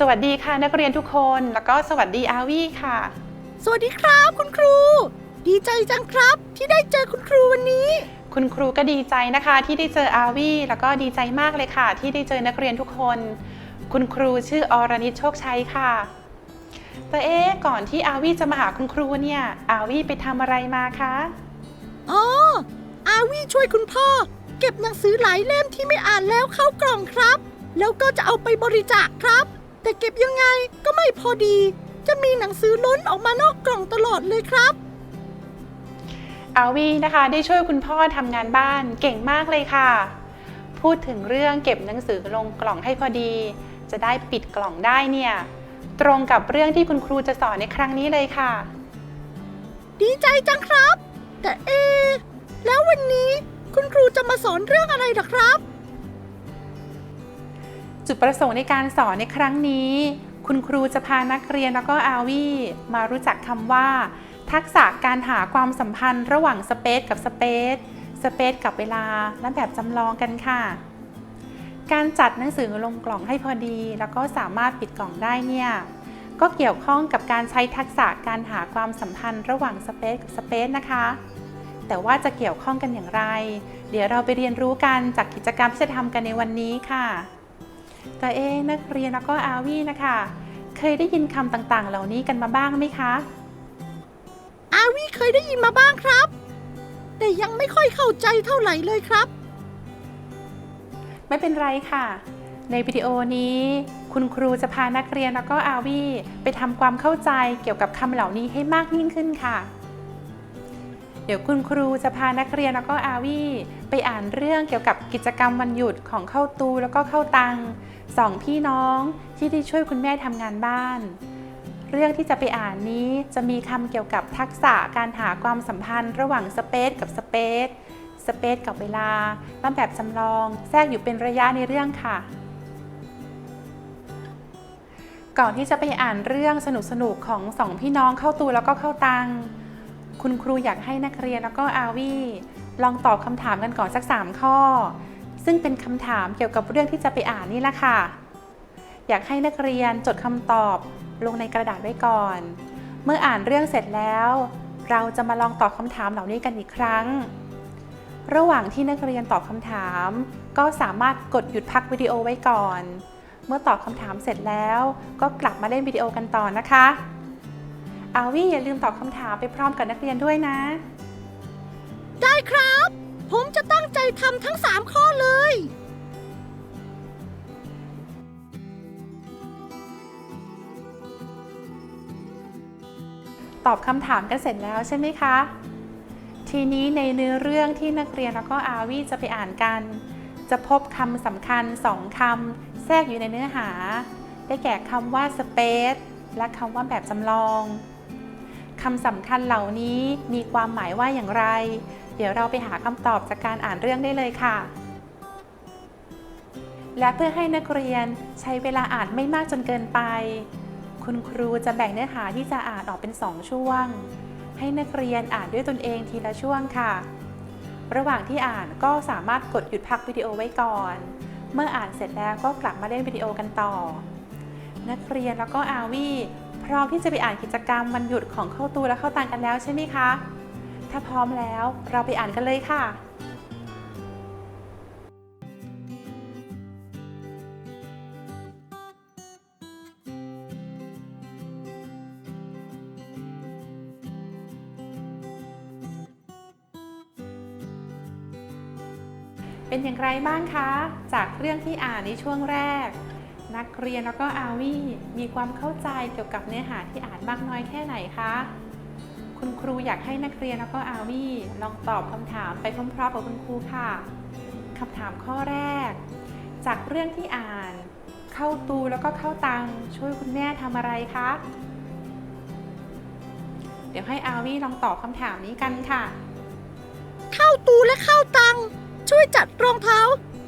สวัสดีค่ะนักเรียนทุกคน แล้วก็สวัสดีอาวี่ค่ะ สวัสดีครับคุณครู ดีใจจังครับ ที่ได้เจอคุณครูวันนี้ คุณครูก็ดีใจนะคะ ที่ได้เจออาวี่แล้วก็ดีใจมากเลยค่ะ ที่ได้เจอนักเรียนทุกคน คุณครูชื่ออรณิตโชคชัยค่ะ แต่เอ๊ะก่อนที่อาวี่จะมาหาคุณครูเนี่ย อาวี่ไปทำอะไรมาคะอ๋ออาวี่ช่วยคุณพ่อ เก็บหนังสือหลายเล่มที่ไม่อ่านแล้วเข้ากล่องครับ แล้วก็จะเอาไปบริจาคครับ แต่เก็บยังไงก็ไม่พอดี จะมีหนังสือล้นออกมานอกกล่องตลอดเลยครับ อาวี่นะคะ ได้ช่วยคุณพ่อทำงานบ้านเก่งมากเลยค่ะ พูดถึงเรื่องเก็บหนังสือลงกล่องให้พอดี จะได้ปิดกล่องได้เนี่ย ตรงกับเรื่องที่คุณครูจะสอนในครั้งนี้เลยค่ะ ดีใจจังครับ แต่เอะแล้ววันนี้คุณครูจะมาสอนเรื่องอะไรหรอครับ จุดประสงค์ในการสอนในครั้งนี้ คุณครูจะพานักเรียนแล้วก็อาวีมารู้จักคำว่า ทักษะการหาความสัมพันธ์ระหว่างสเปซกับสเปซสเปซกับเวลาและแบบจำลองกันค่ะ การจัดหนังสือลงกล่องให้พอดี แล้วก็สามารถปิดกล่องได้เนี่ยก็เกี่ยวข้องกับการใช้ทักษะการหาความสัมพันธ์ระหว่างสเปซกับสเปซนะคะ แต่ว่าจะเกี่ยวข้องกันอย่างไร เดี๋ยวเราไปเรียนรู้กันจากกิจกรรมที่จะทำกันในวันนี้ค่ะ แต่เองนักเรียนแล้วก็อาวี่นะคะ เคยได้ยินคำต่างๆ เหล่านี้กันมาบ้างไหมคะ อาวี่เคยได้ยินมาบ้างครับ แต่ยังไม่ค่อยเข้าใจเท่าไหร่เลยครับ ไม่เป็นไรค่ะ ในวิดีโอนี้ คุณครูจะพานักเรียนแล้วก็อาวี่ไปทำความเข้าใจเกี่ยวกับคำเหล่านี้ให้มากยิ่งขึ้นค่ะ เดี๋ยวคุณครูจะพานักเรียนแล้วก็อาวี่ไปอ่านเรื่องเกี่ยวกับกิจกรรมวันหยุดของเข้าตูแล้วก็เข้าตัง สองพี่น้องที่ได้ช่วยคุณแม่ทำงานบ้าน เรื่องที่จะไปอ่านนี้จะมีคำเกี่ยวกับทักษะการหาความสัมพันธ์ระหว่างสเปซกับสเปซสเปซกับเวลาตั้งแบบจำลอง แทรกอยู่เป็นระยะในเรื่องค่ะ ก่อนที่จะไปอ่านเรื่องสนุกๆของสองพี่น้องเข้าตูแล้วก็เข้าตัง คุณครูอยากให้นักเรียนแล้วก็อาวี่ลองตอบคำถามกันก่อนสัก 3 ข้อ ซึ่งเป็นคำถามเกี่ยวกับเรื่องที่จะไปอ่านนี่แหละค่ะ อยากให้นักเรียนจดคำตอบลงในกระดาษไว้ก่อน เมื่ออ่านเรื่องเสร็จแล้ว เราจะมาลองตอบคำถามเหล่านี้กันอีกครั้ง ระหว่างที่นักเรียนตอบคำถาม ก็สามารถกดหยุดพักวิดีโอไว้ก่อน เมื่อตอบคำถามเสร็จแล้ว ก็กลับมาเล่นวิดีโอกันต่อนะคะอาวี่อย่าลืมตอบคำถามไปพร้อมกับนักเรียนด้วยนะ ได้ครับ ผมจะตั้งใจทำทั้ง3ข้อเลย ตอบคำถามกันเสร็จแล้วใช่ไหมคะ ทีนี้ในเนื้อเรื่องที่นักเรียนแล้วก็อาวีจะไปอ่านกัน จะพบคำสำคัญสองคำแทรกอยู่ในเนื้อหา ได้แก่คำว่า space และคำว่าแบบจำลองคำสำคัญเหล่านี้มีความหมายว่าอย่างไร เดี๋ยวเราไปหาคำตอบจากการอ่านเรื่องได้เลยค่ะ และเพื่อให้นักเรียนใช้เวลาอ่านไม่มากจนเกินไป คุณครูจะแบ่งเนื้อหาที่จะอ่านออกเป็น 2 ช่วง ให้นักเรียนอ่านด้วยตนเองทีละช่วงค่ะ ระหว่างที่อ่านก็สามารถกดหยุดพักวิดีโอไว้ก่อน เมื่ออ่านเสร็จแล้วก็กลับมาเล่นวิดีโอกันต่อ นักเรียนแล้วก็อาวี่พร้อมที่จะไปอ่านกิจกรรมวันหยุดของเข้าตูและเข้าตังกันแล้วใช่ไหมคะ ถ้าพร้อมแล้วเราไปอ่านกันเลยค่ะ เป็นอย่างไรบ้างคะ จากเรื่องที่อ่านในช่วงแรก นักเรียนแล้วก็อาวี่มีความเข้าใจเกี่ยวกับเนื้อหาที่อ่านมากน้อยแค่ไหนคะ คุณครูอยากให้นักเรียนแล้วก็อาวี่ลองตอบคำถามไปพร้อมๆกับคุณครูค่ะคำถามข้อแรก จากเรื่องที่อ่านเข้าตูแล้วก็เข้าตังช่วยคุณแม่ทำอะไรคะเดี๋ยวให้อาวี่ลองตอบคำถามนี้กันค่ะ เข้าตูและเข้าตัง ช่วยจัดรองเท้า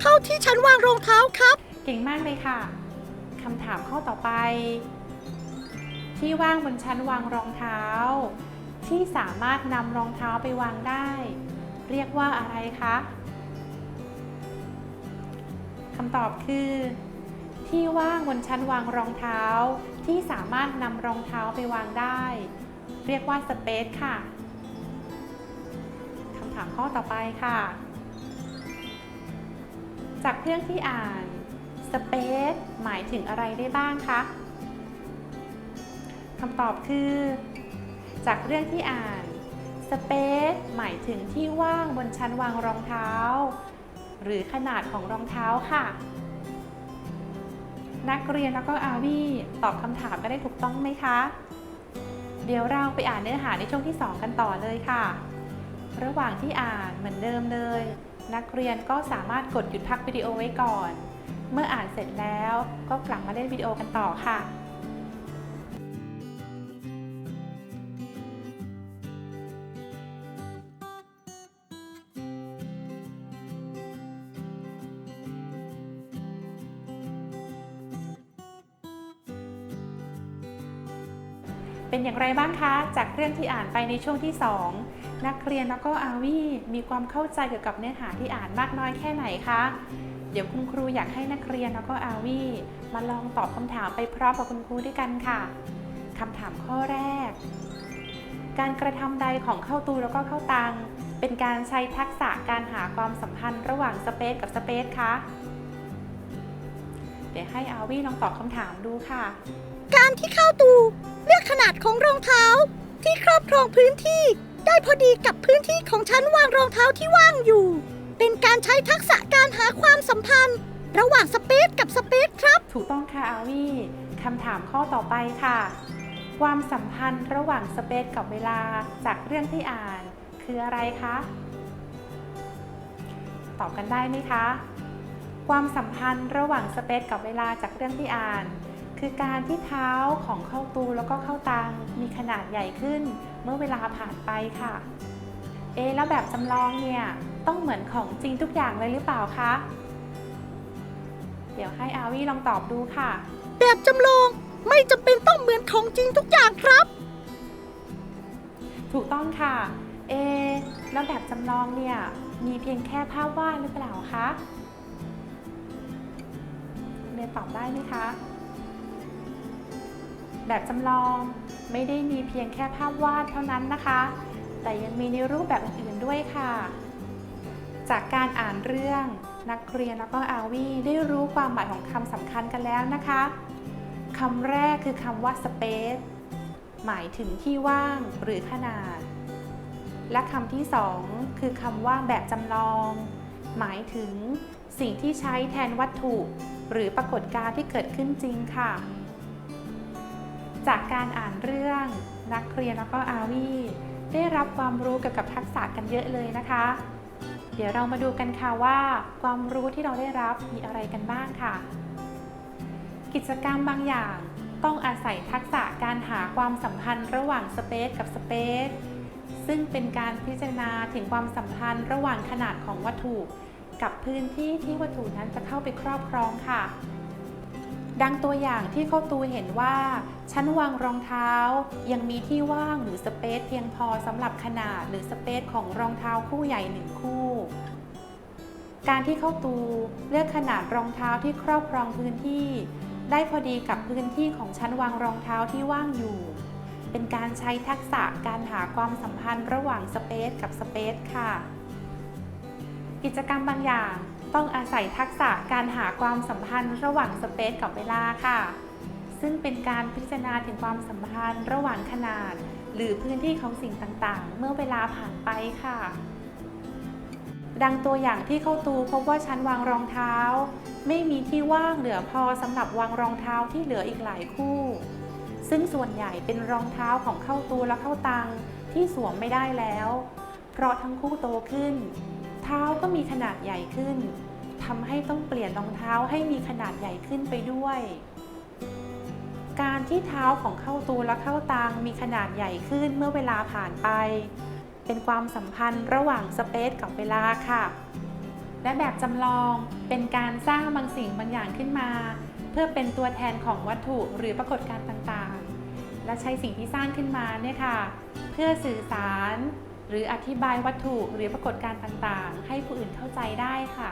เข้าที่ชั้นวางรองเท้าครับ เก่งมากเลยค่ะคำถามข้อต่อไป ที่ว่างบนชั้นวางรองเท้า ที่สามารถนำรองเท้าไปวางได้ เรียกว่าอะไรคะคำตอบคือ ที่ว่างบนชั้นวางรองเท้า ที่สามารถนำรองเท้าไปวางได้ เรียกว่าสเปซค่ะคำถามข้อต่อไปค่ะ จากเรื่องที่อ่านสเปซหมายถึงอะไรได้บ้างคะคำตอบคือ จากเรื่องที่อ่านสเปซหมายถึงที่ว่างบนชั้นวางรองเท้า หรือขนาดของรองเท้าค่ะ นักเรียนแล้วก็อาวีตอบคำถามก็ได้ถูกต้องไหมคะ เดี๋ยวเราไปอ่านเนื้อหาในช่วงที่ 2 กันต่อเลยค่ะ ระหว่างที่อ่านเหมือนเดิมเลย นักเรียนก็สามารถกดหยุดพักวิดีโอไว้ก่อน เมื่ออ่านเสร็จแล้วก็กลับมาเล่นวิดีโอกันต่อค่ะ อย่างไรบ้างคะ จากเรื่องที่อ่านไปในช่วงที่ 2 นักเรียนแล้วก็อาวีมีความเข้าใจเกี่ยวกับเนื้อหาที่อ่านมากน้อยแค่ไหนคะ เดี๋ยวคุณครูอยากให้นักเรียนแล้วก็อาวีมาลองตอบคำถามไปพร้อมกับคุณครูด้วยกันค่ะคำถามข้อแรก การกระทำใดของเข้าตูแล้วก็เข้าตัง เป็นการใช้ทักษะการหาความสัมพันธ์ระหว่างสเปซกับสเปซคะเดี๋ยวให้อาวีลองตอบคำถามดูค่ะ การที่เข้าตูเลือกขนาดของรองเท้า ที่ครอบครองพื้นที่ ได้พอดีกับพื้นที่ของชั้นวางรองเท้าที่ว่างอยู่ เป็นการใช้ทักษะการหาความสัมพันธ์ ระหว่างสเปซกับสเปซครับ ถูกต้องค่ะอาวี่คำถามข้อต่อไปค่ะ ความสัมพันธ์ระหว่างสเปซกับเวลาจากเรื่องที่อ่าน คืออะไรคะ ตอบกันได้ไหมคะ ความสัมพันธ์ระหว่างสเปซกับเวลาจากเรื่องที่อ่าน คือการที่เท้าของเข้าตูแล้วก็เข้าตังมีขนาดใหญ่ขึ้น เมื่อเวลาผ่านไปค่ะ เอะแล้วแบบจำลองเนี่ยต้องเหมือนของจริงทุกอย่างเลยหรือเปล่าคะ เดี๋ยวให้อาวีลองตอบดูค่ะ แบบจำลองไม่จำเป็นต้องเหมือนของจริงทุกอย่างครับ ถูกต้องค่ะ เอะแล้วแบบจำลองเนี่ยมีเพียงแค่ภาพวาดหรือเปล่าคะเรียนตอบได้ไหมคะ แบบจำลองไม่ได้มีเพียงแค่ภาพวาดเท่านั้นนะคะ แต่ยังมีในรูปแบบอื่นๆด้วยค่ะ จากการอ่านเรื่องนักเรียนแล้วก็อาวีได้รู้ความหมายของคำสำคัญกันแล้วนะคะคำแรกคือคำว่า space หมายถึงที่ว่างหรือขนาด และคำที่สองคือคำว่าแบบจำลอง หมายถึงสิ่งที่ใช้แทนวัตถุ หรือปรากฏการณ์ที่เกิดขึ้นจริงค่ะ จากการอ่านเรื่องนักเรียนแล้วก็อาวีได้รับความรู้เกี่ยวกับทักษะกันเยอะเลยนะคะ เดี๋ยวเรามาดูกันค่ะว่า ความรู้ที่เราได้รับมีอะไรกันบ้างค่ะ กิจกรรมบางอย่างต้องอาศัยทักษะการหาความสัมพันธ์ระหว่างสเปซกับสเปซซึ่งเป็นการพิจารณาถึงความสัมพันธ์ระหว่างขนาดของวัตถุ กับพื้นที่ที่วัตถุนั้นจะเข้าไปครอบครองค่ะ ดังตัวอย่างที่เข้าตูเห็นว่า ชั้นวางรองเท้ายังมีที่ว่างหรือสเปซเพียงพอสำหรับขนาดหรือสเปซของรองเท้าคู่ใหญ่หนึ่งคู่ การที่เข้าตูเลือกขนาดรองเท้าที่ครอบครองพื้นที่ ได้พอดีกับพื้นที่ของชั้นวางรองเท้าที่ว่างอยู่ เป็นการใช้ทักษะการหาความสัมพันธ์ระหว่างสเปซกับสเปซค่ะ กิจกรรมบางอย่าง ต้องอาศัยทักษะการหาความสัมพันธ์ระหว่างสเปซกับเวลาค่ะ ซึ่งเป็นการพิจารณาถึงความสัมพันธ์ระหว่างขนาด หรือพื้นที่ของสิ่งต่างๆ เมื่อเวลาผ่านไปค่ะ ดังตัวอย่างที่เข้าตูพบว่าชั้นวางรองเท้า ไม่มีที่ว่างเหลือพอสำหรับวางรองเท้าที่เหลืออีกหลายคู่ ซึ่งส่วนใหญ่เป็นรองเท้าของเข้าตูและเข้าตังที่สวมไม่ได้แล้ว เพราะทั้งคู่โตขึ้น ท้าก็มีขนาดใหญ่ขึ้นทำให้ต้องเปลี่ยนรองเท้าให้มีขนาดใหญ่ขึ้นไปด้วย การที่เท้าของเข้าตูและเข้าตังมีขนาดใหญ่ขึ้นเมื่อเวลาผ่านไป เป็นความสัมพันธ์ระหว่างสเปซกับเวลาค่ะ และแบบจำลองเป็นการสร้างบางสิ่งบางอย่างขึ้นมา เพื่อเป็นตัวแทนของวัตถุหรือปรากฏการณ์ต่างๆ และใช้สิ่งที่สร้างขึ้นมาเนี่ยค่ะ เพื่อสื่อสาร หรืออธิบายวัตถุหรือปรากฏการณ์ต่างๆ ให้ผู้อื่นเข้าใจได้ค่ะ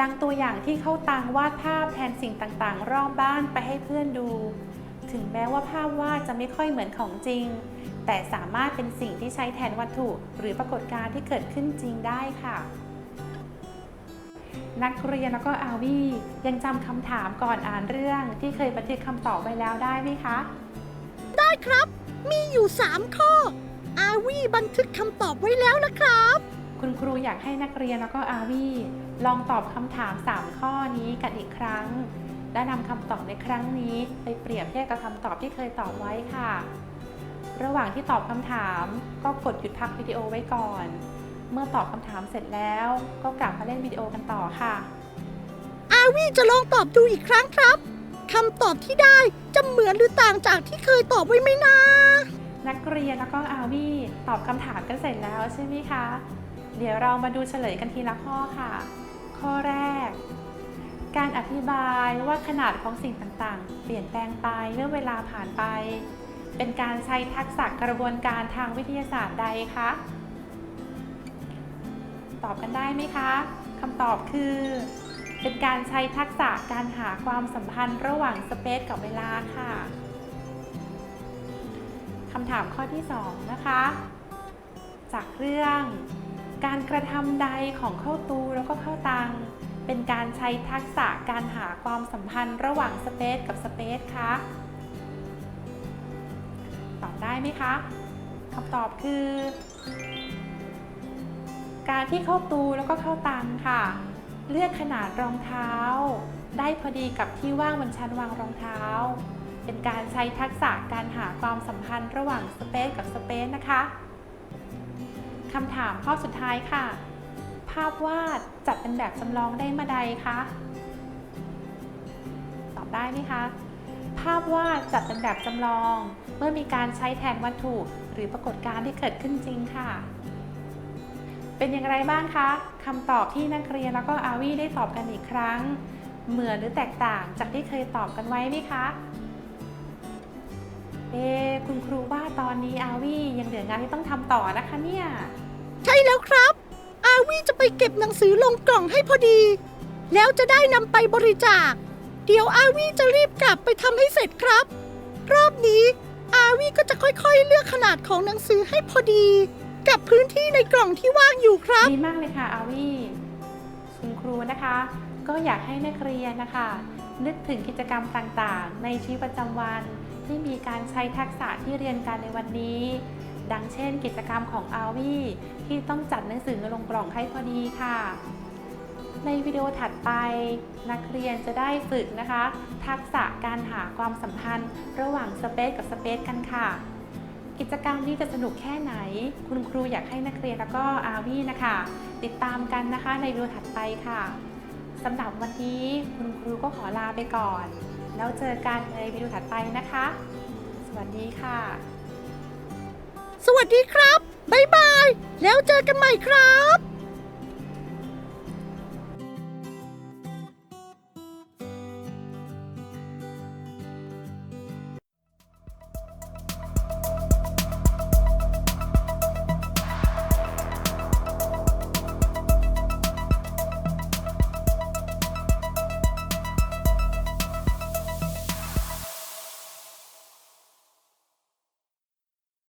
ดังตัวอย่างที่เข้าตังวาดภาพแทนสิ่งต่างๆ รอบบ้านไปให้เพื่อนดู ถึงแม้ว่าภาพวาดจะไม่ค่อยเหมือนของจริง แต่สามารถเป็นสิ่งที่ใช้แทนวัตถุ หรือปรากฏการณ์ที่เกิดขึ้นจริงได้ค่ะนักเรียนแล้วก็อาวียังจำคำถามก่อนอ่านเรื่องที่เคยบันทึกคำตอบไว้แล้วได้ไหมคะ ได้ครับ มีอยู่ 3 ข้อ อาวีบันทึกคำตอบไว้แล้วนะครับ คุณครูอยากให้นักเรียนแล้วก็อาวีลองตอบคำถาม 3 ข้อนี้กันอีกครั้ง และนำคำตอบในครั้งนี้ ไปเปรียบเทียบกับคำตอบที่เคยตอบไว้ค่ะ ระหว่างที่ตอบคำถามก็กดหยุดพักวิดีโอไว้ก่อน เมื่อตอบคำถามเสร็จแล้ว ก็กลับมาเล่นวิดีโอกันต่อค่ะ อาวีจะลองตอบดูอีกครั้งครับคำตอบที่ได้จะเหมือนหรือต่างจากที่เคยตอบไว้ไหมนะ นักเรียนแล้วก็อาวีตอบคำถามกันเสร็จแล้วใช่ไหมคะ เดี๋ยวเรามาดูเฉลยกันทีละข้อค่ะ ข้อแรก การอธิบายว่าขนาดของสิ่งต่างๆ เปลี่ยนแปลงไปเมื่อเวลาผ่านไป เป็นการใช้ทักษะกระบวนการทางวิทยาศาสตร์ใดคะ ตอบกันได้ไหมคะคำตอบคือ เป็นการใช้ทักษะการหาความสัมพันธ์ระหว่างสเปซกับเวลาค่ะำถามข้อที่ 2 นะคะ จากเรื่องการกระทำใดของเข้าตูแล้วก็เข้าตัง เป็นการใช้ทักษะการหาความสัมพันธ์ระหว่างสเปซกับสเปซคะตอบได้ไหมคะคำตอบคือ การที่เข้าตูแล้วก็เข้าตังค่ะ เลือกขนาดรองเท้า ได้พอดีกับที่ว่างบนชั้นวางรองเท้า เป็นการใช้ทักษะการหาความสัมพันธ์ระหว่างสเปซกับสเปซนะคะคำถามข้อสุดท้ายค่ะ ภาพวาดจัดเป็นแบบจำลองได้มาใดคะตอบได้ไหมคะภาพวาดจัดเป็นแบบจำลอง เมื่อมีการใช้แทนวัตถุ หรือปรากฏการณ์ที่เกิดขึ้นจริงค่ะ เป็นอย่างไรบ้างคะคำตอบที่นักเรียนแล้วก็อาวีได้ตอบกันอีกครั้ง เหมือนหรือแตกต่างจากที่เคยตอบกันไว้ไหมคะ เอะคุณครูว่าตอนนี้อาวียังเหลืองานที่ต้องทำต่อนะคะเนี่ย ใช่แล้วครับ อาวีจะไปเก็บหนังสือลงกล่องให้พอดี แล้วจะได้นำไปบริจาค เดี๋ยวอาวีจะรีบกลับไปทำให้เสร็จครับ รอบนี้อาวีก็จะค่อยๆ เลือกขนาดของหนังสือให้พอดี กับพื้นที่ในกล่องที่ว่างอยู่ครับ ดีมากเลยค่ะอาวีคุณครูนะคะ ก็อยากให้นักเรียนนะคะ นึกถึงกิจกรรมต่างๆ ในชีวิตประจำวัน ที่มีการใช้ทักษะที่เรียนกันในวันนี้ ดังเช่น กิจกรรมของอาวีที่ต้องจัดหนังสือลงกล่องให้พอดีค่ะ ในวิดีโอถัดไป นักเรียนจะได้ฝึกนะคะ ทักษะการหาความสัมพันธ์ ระหว่างสเปซกับสเปซกันค่ะ กิจกรรมนี้จะสนุกแค่ไหน คุณครูอยากให้นักเรียนแล้วก็อาวีนะคะ ติดตามกันนะคะในวิดีโอถัดไปค่ะสำหรับวันนี้คุณครูก็ขอลาไปก่อน แล้วเจอกันในวิดีโอถัดไปนะคะ สวัสดีค่ะ สวัสดีครับ บ๊ายบาย แล้วเจอกันใหม่ครับ